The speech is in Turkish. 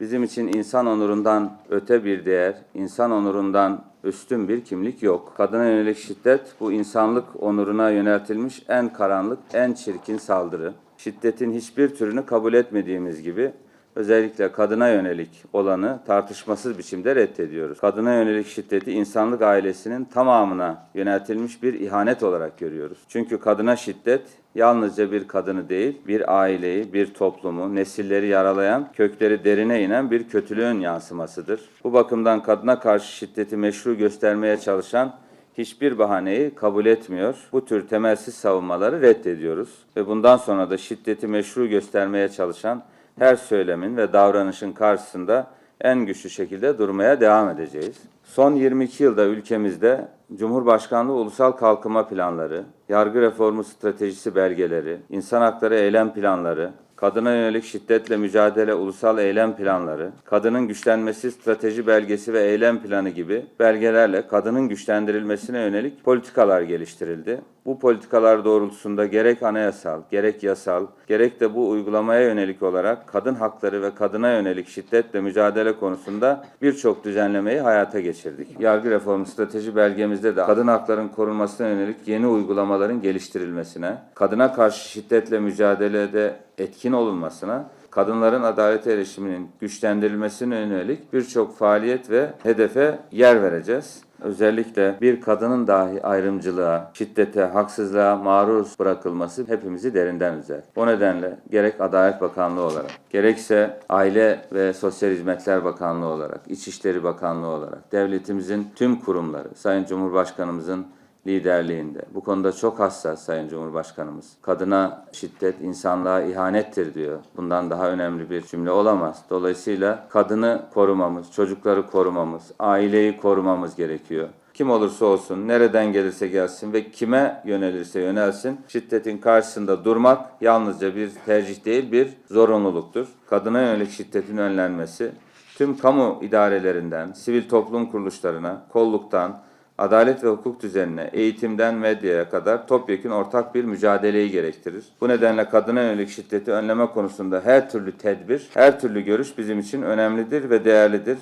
Bizim için insan onurundan öte bir değer, insan onurundan üstün bir kimlik yok. Kadına yönelik şiddet bu insanlık onuruna yöneltilmiş en karanlık, en çirkin saldırı. Şiddetin hiçbir türünü kabul etmediğimiz gibi özellikle kadına yönelik olanı tartışmasız biçimde reddediyoruz. Kadına yönelik şiddeti insanlık ailesinin tamamına yöneltilmiş bir ihanet olarak görüyoruz. Çünkü kadına şiddet yalnızca bir kadını değil, bir aileyi, bir toplumu, nesilleri yaralayan, kökleri derine inen bir kötülüğün yansımasıdır. Bu bakımdan kadına karşı şiddeti meşru göstermeye çalışan hiçbir bahaneyi kabul etmiyor. Bu tür temelsiz savunmaları reddediyoruz ve bundan sonra da şiddeti meşru göstermeye çalışan her söylemin ve davranışın karşısında en güçlü şekilde durmaya devam edeceğiz. Son 22 yılda ülkemizde Cumhurbaşkanlığı Ulusal Kalkınma Planları, yargı reformu stratejisi belgeleri, insan hakları eylem planları, kadına yönelik şiddetle mücadele ulusal eylem planları, kadının güçlenmesi strateji belgesi ve eylem planı gibi belgelerle kadının güçlendirilmesine yönelik politikalar geliştirildi. Bu politikalar doğrultusunda gerek anayasal, gerek yasal, gerek de bu uygulamaya yönelik olarak kadın hakları ve kadına yönelik şiddetle mücadele konusunda birçok düzenlemeyi hayata geçirdik. Yargı reformu strateji belgemizde de kadın hakların korunmasına yönelik yeni uygulamaların geliştirilmesine, kadına karşı şiddetle mücadelede etkin olunmasına, kadınların adalete erişiminin güçlendirilmesine yönelik birçok faaliyet ve hedefe yer vereceğiz. Özellikle bir kadının dahi ayrımcılığa, şiddete, haksızlığa maruz bırakılması hepimizi derinden üzer. O nedenle gerek Adalet Bakanlığı olarak, gerekse Aile ve Sosyal Hizmetler Bakanlığı olarak, İçişleri Bakanlığı olarak, devletimizin tüm kurumları, Sayın Cumhurbaşkanımızın liderliğinde. Bu konuda çok hassas Sayın Cumhurbaşkanımız. Kadına şiddet insanlığa ihanettir diyor. Bundan daha önemli bir cümle olamaz. Dolayısıyla kadını korumamız, çocukları korumamız, aileyi korumamız gerekiyor. Kim olursa olsun, nereden gelirse gelsin ve kime yönelirse yönelsin, şiddetin karşısında durmak yalnızca bir tercih değil, bir zorunluluktur. Kadına yönelik şiddetin önlenmesi, tüm kamu idarelerinden, sivil toplum kuruluşlarına, kolluktan, adalet ve hukuk düzenine, eğitimden medyaya kadar topyekun ortak bir mücadeleyi gerektirir. Bu nedenle kadına yönelik şiddeti önleme konusunda her türlü tedbir, her türlü görüş bizim için önemlidir ve değerlidir.